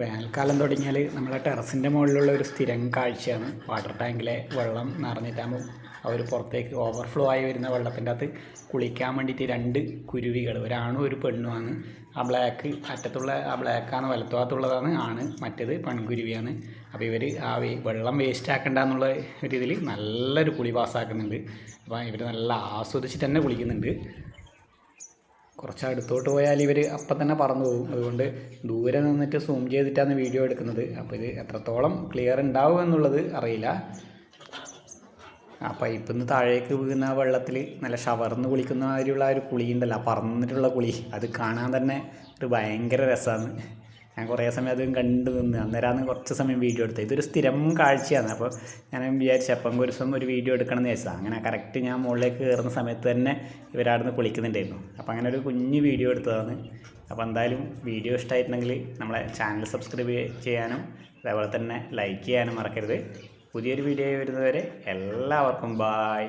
വേനൽക്കാലം തുടങ്ങിയാൽ നമ്മളെ ടെറസിന്റെ മുകളിലുള്ള ഒരു സ്ഥിരം കാഴ്ചയാണ്. വാട്ടർ ടാങ്കിലെ വെള്ളം നിറഞ്ഞിട്ടാകുമ്പോൾ അവർ പുറത്തേക്ക് ഓവർഫ്ലോ ആയി വരുന്ന വെള്ളത്തിന്റെ അകത്ത് കുളിക്കാൻ വേണ്ടിയിട്ട് രണ്ട് കുരുവികൾ. ഒരാണും ഒരു പെണ്ണുമാണ് ആ ബ്ലാക്ക് അറ്റത്തുള്ള ആ ബ്ലാക്കാണ് വലത്തുഭാഗത്തുള്ളതാണ് ആണ് മറ്റേത് പെൺകുരുവിയാണ്. അപ്പോൾ ഇവർ ആ വെള്ളം വേസ്റ്റ് ആക്കണ്ട എന്നുള്ള ഒരു ഇതിൽ നല്ലൊരു കുളി പാസ്സാക്കുന്നുണ്ട് അപ്പോൾ ഇവർ നല്ല ആസ്വദിച്ചിട്ട് തന്നെ കുളിക്കുന്നുണ്ട്. കുറച്ച് അടുത്തോട്ട് പോയാൽ ഇവർ അപ്പം തന്നെ പറന്നു പോകും. അതുകൊണ്ട് ദൂരെ നിന്നിട്ട് സൂം ചെയ്തിട്ടാണ് വീഡിയോ എടുക്കുന്നത്. അപ്പോൾ ഇത് എത്രത്തോളം ക്ലിയർ ഉണ്ടാവും എന്നുള്ളത് അറിയില്ല. ആ പൈപ്പിൽ നിന്ന് താഴേക്ക് വീഴുന്ന ആ വെള്ളത്തിൽ നല്ല ഷവർന്ന് കുളിക്കുന്ന മാതിരിയുള്ള ഒരു കുളി ഉണ്ടല്ലോ പറന്നിട്ടുള്ള കുളി. അത് കാണാൻ തന്നെ ഒരു ഭയങ്കര രസമാണ്. ഞാൻ കുറേ സമയം അതും കണ്ടു നിന്ന്. അന്നേരമാണ് കുറച്ച് സമയം വീഡിയോ എടുത്തത്. ഇതൊരു സ്ഥിരം കാഴ്ചയാണ്. അപ്പോൾ ഞാൻ വിചാരിച്ചു അപ്പം ഒരു ദിവസം ഒരു വീഡിയോ എടുക്കണം എന്ന് വിചാരിച്ചത്. അങ്ങനെ കറക്റ്റ് ഞാൻ മുകളിലേക്ക് കയറുന്ന സമയത്ത് തന്നെ ഇവരാടുന്ന് കുളിക്കുന്നുണ്ടായിരുന്നു. അപ്പോൾ അങ്ങനെ ഒരു കുഞ്ഞ് വീഡിയോ എടുത്തതാണ്. അപ്പോൾ എന്തായാലും വീഡിയോ ഇഷ്ടമായിട്ടുണ്ടെങ്കിൽ നമ്മളെ ചാനൽ സബ്സ്ക്രൈബ് ചെയ്യാനും അതേപോലെ തന്നെ ലൈക്ക് ചെയ്യാനും മറക്കരുത്. പുതിയൊരു വീഡിയോ വരുന്നതുവരെ എല്ലാവർക്കും ബായ്